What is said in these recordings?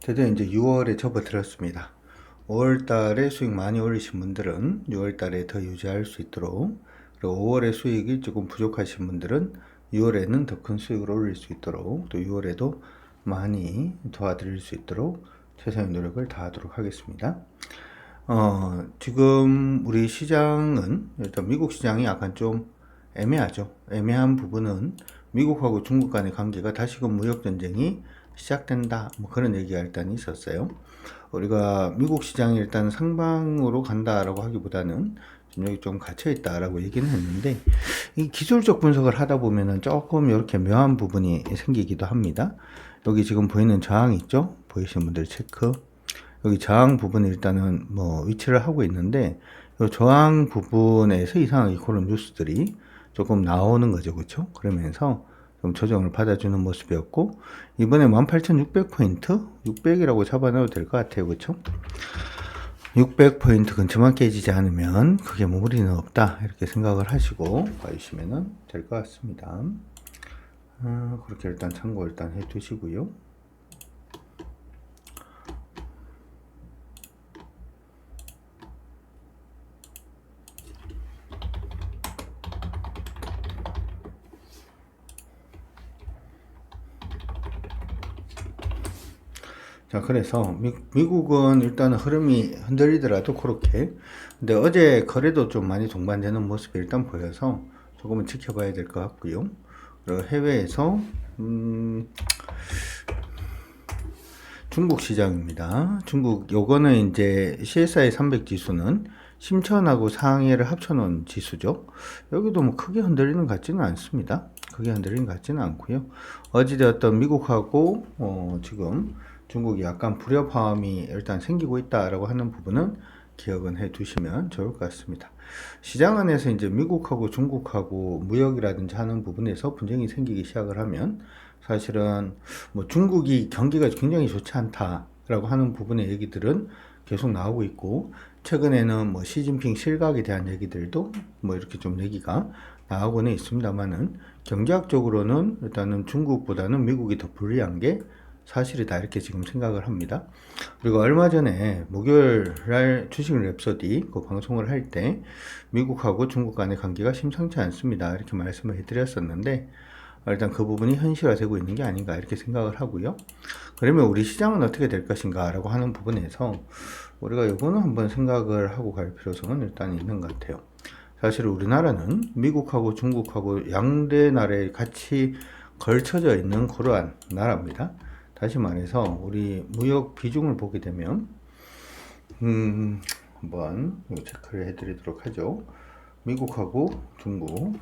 드디어 이제 6월에 접어들었습니다. 5월 달에 수익 많이 올리신 분들은 6월 달에 더 유지할 수 있도록 그리고 5월에 수익이 조금 부족하신 분들은 6월에는 더 큰 수익을 올릴 수 있도록 또 6월에도 많이 도와드릴 수 있도록 최선의 노력을 다하도록 하겠습니다. 어, 지금 우리 시장은 일단 미국 시장이 약간 좀 애매하죠. 애매한 부분은 미국하고 중국 간의 관계가 다시금 무역 전쟁이 시작된다. 뭐 그런 얘기가 일단 있었어요. 우리가 미국 시장이 일단 상방으로 간다라고 하기보다는 좀 여기 좀 갇혀 있다라고 얘기는 했는데 이 기술적 분석을 하다 보면은 조금 이렇게 묘한 부분이 생기기도 합니다. 여기 지금 보이는 저항 있죠? 보이시는 분들 체크. 여기 저항 부분이 일단은 뭐 위치를 하고 있는데 이 저항 부분에서 이상하게 그런 뉴스들이 조금 나오는 거죠. 그렇죠? 그러면서 좀 조정을 받아주는 모습이었고 이번에 18,600포인트 600이라고 잡아놔도 될 것 같아요. 그렇죠? 600포인트 근처만 깨지지 않으면 뭐 무리는 없다 이렇게 생각을 하시고 봐주시면 될 것 같습니다. 아, 그렇게 일단 참고 일단 해 두시고요. 자, 그래서 미, 미국은 일단 흐름이 흔들리더라도 그렇게. 근데 어제 거래도 좀 많이 동반되는 모습이 일단 보여서 조금은 지켜봐야 될 것 같고요. 그리고 해외에서, 음, 중국 시장입니다. 중국, 요거는 이제 CSI 300 지수는 심천하고 상해를 합쳐놓은 지수죠. 여기도 뭐 크게 흔들리는 것 같지는 않습니다. 크게 흔들리는 것 같지는 않고요. 어찌되었던 미국하고, 어, 지금 중국이 약간 불협화음이 일단 생기고 있다라고 하는 부분은 기억은 해 두시면 좋을 것 같습니다. 시장 안에서 이제 미국하고 중국하고 무역이라든지 하는 부분에서 분쟁이 생기기 시작을 하면 사실은 뭐 중국이 경기가 굉장히 좋지 않다라고 하는 부분의 얘기들은 계속 나오고 있고 최근에는 뭐 시진핑 실각에 대한 얘기들도 뭐 이렇게 좀 얘기가 나오고는 있습니다만은 경제학적으로는 일단은 중국보다는 미국이 더 불리한 게 사실이다 이렇게 지금 생각을 합니다. 그리고 얼마 전에 목요일 날 주식 랩소디 그 방송을 할 때 미국하고 중국 간의 관계가 심상치 않습니다. 이렇게 말씀을 해드렸었는데 일단 그 부분이 현실화되고 있는 게 아닌가 이렇게 생각을 하고요. 그러면 우리 시장은 어떻게 될 것인가 라고 하는 부분에서 우리가 이거는 한번 생각을 하고 갈 필요성은 일단 있는 것 같아요. 사실 우리나라는 미국하고 중국하고 양대 나라에 같이 걸쳐져 있는 그러한 나라입니다. 다시 말해서 우리 무역 비중을 보게 되면 음, 한번 체크를 해드리도록 하죠. 미국하고 중국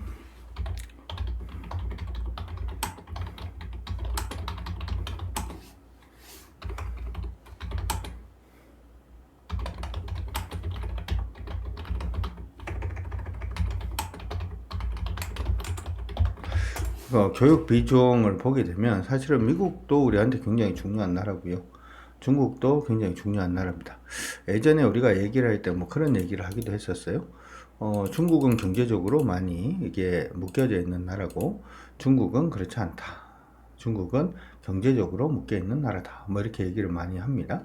어, 교육 비중을 보게 되면 사실은 미국도 우리한테 굉장히 중요한 나라고요. 중국도 굉장히 중요한 나라입니다. 예전에 우리가 얘기를 할 때 뭐 그런 얘기를 하기도 했었어요. 어, 중국은 경제적으로 많이 이게 묶여져 있는 나라고 중국은 그렇지 않다. 중국은 경제적으로 묶여 있는 나라다. 뭐 이렇게 얘기를 많이 합니다.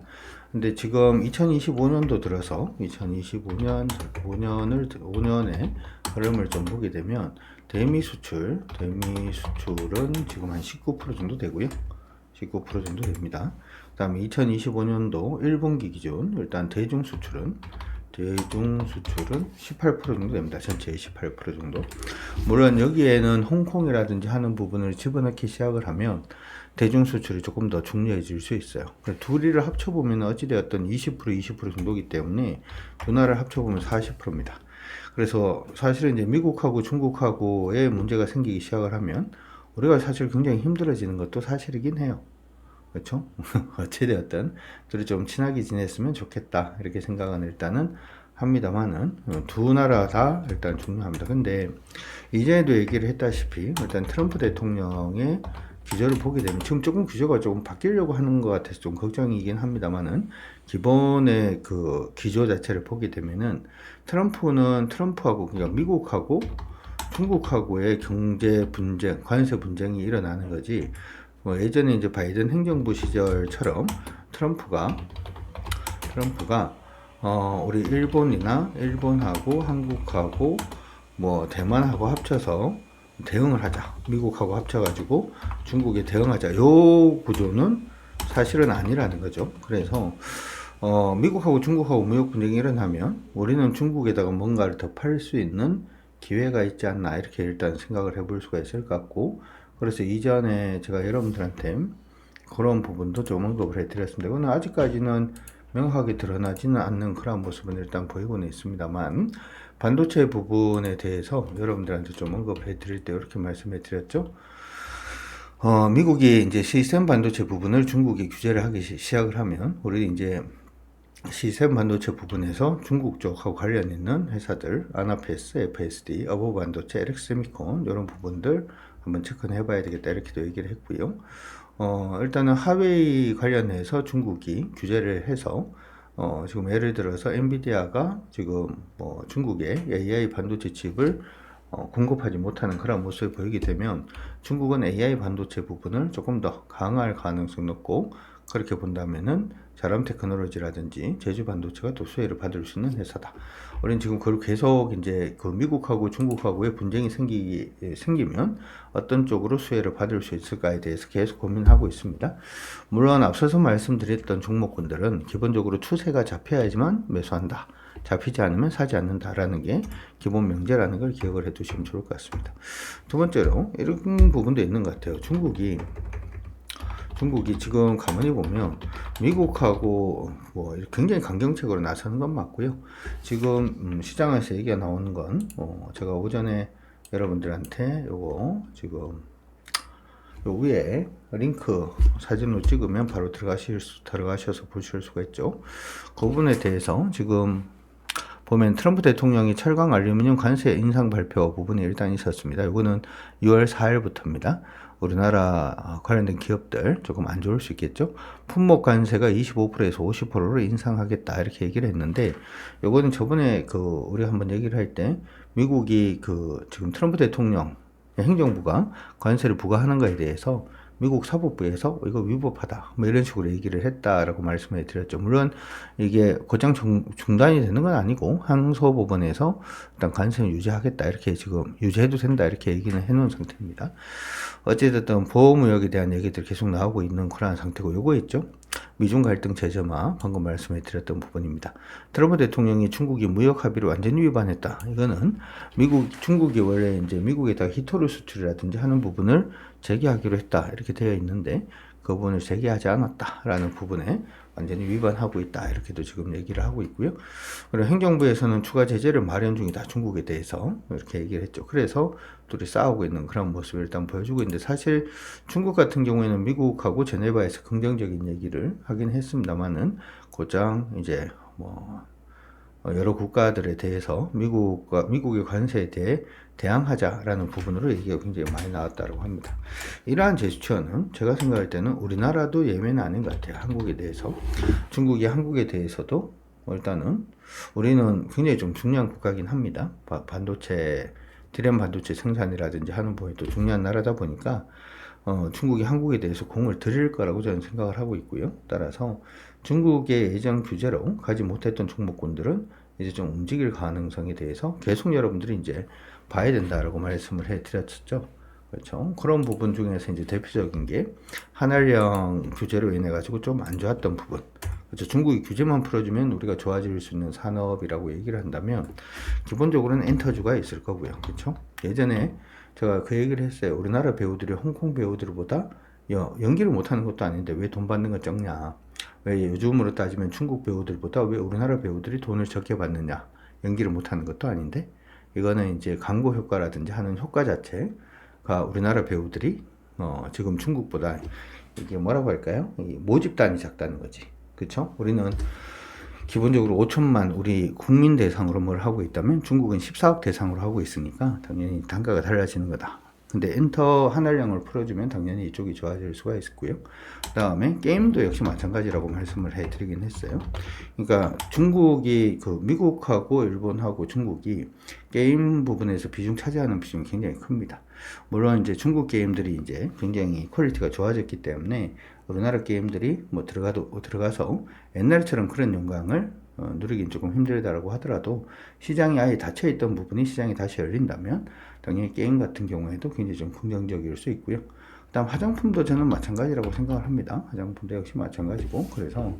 근데 지금 2025년도 들어서 2025년 5년을 5년의 흐름을 좀 보게 되면 대미 수출, 대미 수출은 지금 한 19% 정도 되고요. 19% 정도 됩니다. 그 다음에 2025년도 1분기 기준 일단 대중 수출은 대중 수출은 18% 정도 됩니다. 전체의 18% 정도. 물론 여기에는 홍콩이라든지 하는 부분을 집어넣기 시작을 하면 대중 수출이 조금 더 중요해질 수 있어요. 둘이를 합쳐보면 어찌되었던 20% 20% 정도기 때문에 두 나라를 합쳐보면 40%입니다. 그래서 사실은 이제 미국하고 중국하고의 문제가 생기기 시작을 하면 우리가 사실 굉장히 힘들어지는 것도 사실이긴 해요. 그렇죠? 어찌되었든 둘이 좀 친하게 지냈으면 좋겠다 이렇게 생각은 일단은 합니다만은 두 나라 다 일단 중요합니다. 근데 이전에도 얘기를 했다시피 일단 트럼프 대통령의 기조를 보게 되면 지금 조금 기조가 조금 바뀌려고 하는 것 같아서 좀 걱정이긴 합니다만은 기본의 그 기조 자체를 보게 되면은 트럼프는 트럼프하고 그러니까 미국하고 중국하고의 경제 분쟁, 관세 분쟁이 일어나는 거지. 뭐 예전에 이제 바이든 행정부 시절처럼 트럼프가 트럼프가 어 우리 일본이나 일본하고 한국하고 뭐 대만하고 합쳐서 대응을 하자. 미국하고 합쳐가지고 중국에 대응하자. 요 구조는 사실은 아니라는 거죠. 그래서 어, 미국하고 중국하고 무역 분쟁이 일어나면 우리는 중국에다가 뭔가를 더 팔 수 있는 기회가 있지 않나 이렇게 일단 생각을 해볼 수가 있을 것 같고 그래서 이전에 제가 여러분들한테 그런 부분도 좀 언급을 해드렸습니다. 그건 아직까지는 명확하게 드러나지는 않는 그런 모습은 일단 보이고는 있습니다만 반도체 부분에 대해서 여러분들한테 좀 언급을 해드릴 때 이렇게 말씀해 드렸죠. 어, 미국이 이제 시스템 반도체 부분을 중국이 규제를 하기 시- 시작을 하면 우리 이제 시스템 반도체 부분에서 중국 쪽하고 관련 있는 회사들, 아나페스, FSD, 어버 반도체, 에렉세미콘 이런 부분들 한번 체크는 해봐야 되겠다 이렇게도 얘기를 했고요. 어, 일단은 하웨이 관련해서 중국이 규제를 해서 어, 지금 예를 들어서 엔비디아가 지금 뭐 중국에 AI 반도체 칩을 어, 공급하지 못하는 그런 모습을 보이게 되면 중국은 AI 반도체 부분을 조금 더 강화할 가능성이 높고 그렇게 본다면은 자람 테크놀로지라든지 제주 반도체가 또 수혜를 받을 수 있는 회사다. 우리는 지금 그걸 계속 이제 그 미국하고 중국하고의 분쟁이 생기 생기면 어떤 쪽으로 수혜를 받을 수 있을까에 대해서 계속 고민하고 있습니다. 물론 앞서서 말씀드렸던 종목군들은 기본적으로 추세가 잡혀야지만 매수한다. 잡히지 않으면 사지 않는다라는 게 기본 명제라는 걸 기억을 해 두시면 좋을 것 같습니다. 두 번째로 이런 부분도 있는 것 같아요. 중국이 중국이 지금 가만히 보면 미국하고 뭐 굉장히 강경책으로 나서는 건 맞고요. 지금 음, 시장에서 얘기가 나오는 건 어, 제가 오전에 여러분들한테 요거 지금 요 위에 링크 사진으로 찍으면 바로 들어가실 수, 들어가셔서 보실 수가 있죠. 그 부분에 대해서 지금 보면 트럼프 대통령이 철강 알루미늄 관세 인상 발표 부분이 일단 있었습니다. 이거는 6월 4일부터입니다. 우리나라 어, 관련된 기업들 조금 안 좋을 수 있겠죠. 품목 관세가 25%에서 50%로 인상하겠다 이렇게 얘기를 했는데 요거는 저번에 그 우리 한번 얘기를 할 때 미국이 그 지금 트럼프 대통령 행정부가 관세를 부과하는 것에 대해서 미국 사법부에서 이거 위법하다 뭐 이런 식으로 얘기를 했다라고 말씀을 드렸죠. 물론 이게 곧장 중, 중단이 되는 건 아니고 항소법원에서 일단 관세는 유지하겠다 이렇게 지금 유지해도 된다 이렇게 얘기는 해놓은 상태입니다. 어찌됐든 보호무역에 대한 얘기들 계속 나오고 있는 그러한 상태고 요거 있죠. 미중 갈등 제점화 방금 말씀해 드렸던 부분입니다. 트럼프 대통령이 중국이 무역 합의를 완전히 위반했다. 이거는 미국 중국이 원래 이제 미국에다가 히토류 수출이라든지 하는 부분을 재개하기로 했다. 이렇게 되어 있는데 그 부분을 재개하지 않았다라는 부분에 완전히 위반하고 있다. 이렇게도 지금 얘기를 하고 있고요. 그리고 행정부에서는 추가 제재를 마련 중이다. 중국에 대해서 이렇게 얘기를 했죠. 그래서 둘이 싸우고 있는 그런 모습을 일단 보여주고 있는데 사실 중국 같은 경우에는 미국하고 제네바에서 긍정적인 얘기를 하긴 했습니다만은 곧장 이제 뭐 어, 여러 국가들에 대해서 미국과 미국의 관세에 대해 대항하자라는 부분으로 얘기가 굉장히 많이 나왔다고 합니다. 이러한 제스처는 제가 생각할 때는 우리나라도 예외는 아닌 것 같아요. 한국에 대해서 중국이 한국에 대해서도 일단은 우리는 굉장히 좀 중요한 국가긴 합니다. 바- 반도체 디램 반도체 생산이라든지 하는 부분이 또 중요한 나라다 보니까 어, 중국이 한국에 대해서 공을 들일 거라고 저는 생각을 하고 있고요. 따라서 중국의 예전 규제로 가지 못했던 종목군들은 이제 좀 움직일 가능성에 대해서 계속 여러분들이 이제 봐야 된다라고 말씀을 해 드렸었죠. 그렇죠. 그런 부분 중에서 이제 대표적인 게 한알령 규제로 인해 가지고 좀 안 좋았던 부분. 그렇죠. 중국이 규제만 풀어주면 우리가 좋아질 수 있는 산업이라고 얘기를 한다면 기본적으로는 엔터주가 있을 거고요. 그렇죠. 예전에 제가 그 얘기를 했어요. 우리나라 배우들이 홍콩 배우들보다 여- 연기를 못하는 것도 아닌데 왜 돈 받는 건 적냐? 왜 요즘으로 따지면 중국 배우들보다 왜 우리나라 배우들이 돈을 적게 받느냐? 연기를 못하는 것도 아닌데 이거는 이제 광고 효과라든지 하는 효과 자체가 우리나라 배우들이 어, 지금 중국보다 이게 뭐라고 할까요? 이 모집단이 작다는 거지. 그쵸? 우리는 기본적으로 5천만 우리 국민 대상으로 뭘 하고 있다면 중국은 14억 대상으로 하고 있으니까 당연히 단가가 달라지는 거다. 근데 엔터 하나량을 풀어주면 당연히 이쪽이 좋아질 수가 있고요. 그 다음에 게임도 역시 마찬가지라고 말씀을 해드리긴 했어요. 그러니까 중국이 그 미국하고 일본하고 중국이 게임 부분에서 비중 차지하는 비중이 굉장히 큽니다. 물론 이제 중국 게임들이 이제 굉장히 퀄리티가 좋아졌기 때문에 우리나라 게임들이 뭐 들어가도 들어가서 옛날처럼 그런 영광을 어, 누리긴 조금 힘들다라고 하더라도 시장이 아예 닫혀 있던 부분이 시장이 다시 열린다면 당연히 게임 같은 경우에도 굉장히 좀 긍정적일 수 있고요. 그다음 화장품도 저는 마찬가지라고 생각을 합니다. 화장품도 역시 마찬가지고 그래서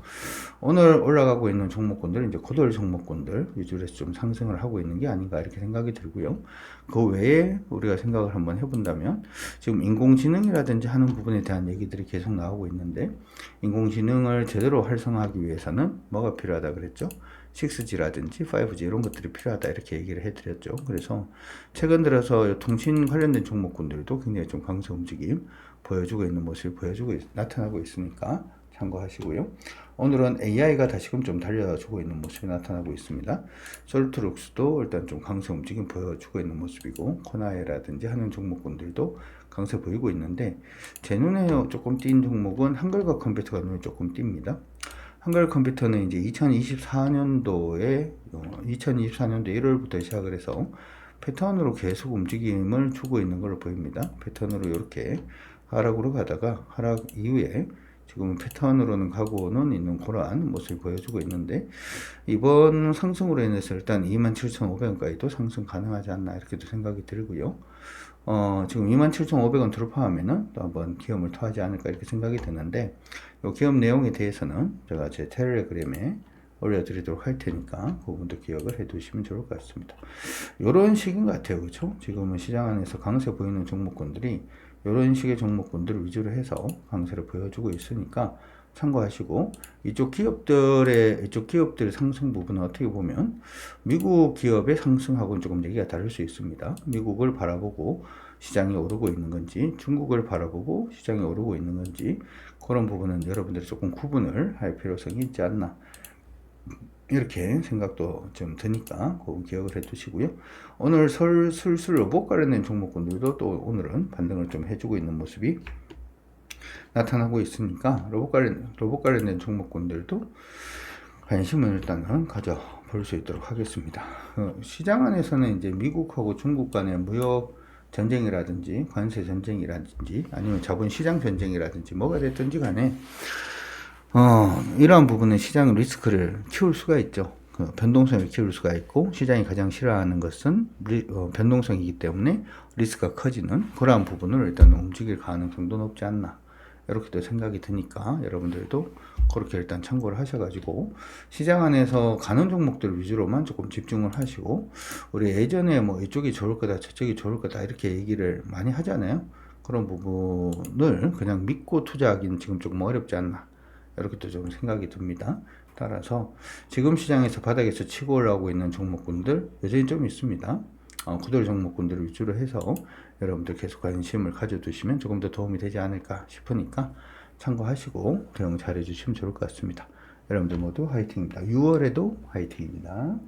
오늘 올라가고 있는 종목군들 이제 고돌 종목군들 위주로 좀 상승을 하고 있는 게 아닌가 이렇게 생각이 들고요. 그 외에 우리가 생각을 한번 해본다면 지금 인공지능이라든지 하는 부분에 대한 얘기들이 계속 나오고 있는데 인공지능을 제대로 활성화하기 위해서는 뭐가 필요하다 그랬죠? 6G라든지 5G 이런 것들이 필요하다 이렇게 얘기를 해드렸죠. 그래서 최근 들어서 통신 관련된 종목군들도 굉장히 좀 강세 움직임 보여주고 있는 모습을 보여주고 있- 나타나고 있으니까 참고하시고요. 오늘은 AI가 다시금 좀 달려주고 있는 모습이 나타나고 있습니다. 솔트룩스도 일단 좀 강세 움직임 보여주고 있는 모습이고 코나에라든지 하는 종목군들도 강세 보이고 있는데 제 눈에 조금 띈 종목은 한글과 컴퓨터가 눈에 조금 띕니다. 한글 컴퓨터는 이제 2024년도에 2024년도 1월부터 시작을 해서 패턴으로 계속 움직임을 주고 있는 걸로 보입니다. 패턴으로 이렇게 하락으로 가다가 하락 이후에 지금 패턴으로는 가고는 있는 그러한 모습을 보여주고 있는데 이번 상승으로 인해서 일단 27,500원까지도 상승 가능하지 않나 이렇게도 생각이 들고요. 어, 지금 27,500원 돌파하면은 또 한번 기업을 토하지 않을까 이렇게 생각이 드는데 이 기업 내용에 대해서는 제가 제 텔레그램에 올려드리도록 할 테니까 그 부분도 기억을 해 두시면 좋을 것 같습니다. 이런 식인 것 같아요. 그렇죠? 지금은 시장 안에서 강세 보이는 종목군들이 이런 식의 종목군들을 위주로 해서 강세를 보여주고 있으니까 참고하시고 이쪽 기업들의 이쪽 기업들의 상승 부분은 어떻게 보면 미국 기업의 상승하고는 조금 얘기가 다를 수 있습니다. 미국을 바라보고 시장이 오르고 있는 건지 중국을 바라보고 시장이 오르고 있는 건지 그런 부분은 여러분들이 조금 구분을 할 필요성이 있지 않나 이렇게 생각도 좀 드니까 그 기억을 해 두시고요. 오늘 설, 슬슬 로봇 관련된 종목군들도 또 오늘은 반등을 좀 해주고 있는 모습이 나타나고 있으니까 로봇 관련, 로봇 관련된 종목군들도 관심을 일단은 가져 볼 수 있도록 하겠습니다. 어, 시장 안에서는 이제 미국하고 중국 간의 무역 전쟁이라든지 관세 전쟁이라든지 아니면 자본 시장 전쟁이라든지 뭐가 됐든지 간에 어, 이러한 부분은 시장 리스크를 키울 수가 있죠. 그 변동성을 키울 수가 있고 시장이 가장 싫어하는 것은 리, 어, 변동성이기 때문에 리스크가 커지는 그러한 부분을 일단 움직일 가능성도 높지 않나 이렇게도 생각이 드니까 여러분들도 그렇게 일단 참고를 하셔가지고 시장 안에서 가는 종목들 위주로만 조금 집중을 하시고 우리 예전에 뭐 이쪽이 좋을 거다 저쪽이 좋을 거다 이렇게 얘기를 많이 하잖아요. 그런 부분을 그냥 믿고 투자하기는 지금 조금 어렵지 않나 이렇게도 좀 생각이 듭니다. 따라서 지금 시장에서 바닥에서 치고 올라오고 있는 종목군들 여전히 좀 있습니다. 어, 그들 종목군들을 위주로 해서 여러분들 계속 관심을 가져두시면 조금 더 도움이 되지 않을까 싶으니까 참고하시고 대응 잘 해주시면 좋을 것 같습니다. 여러분들 모두 화이팅입니다. 6월에도 화이팅입니다.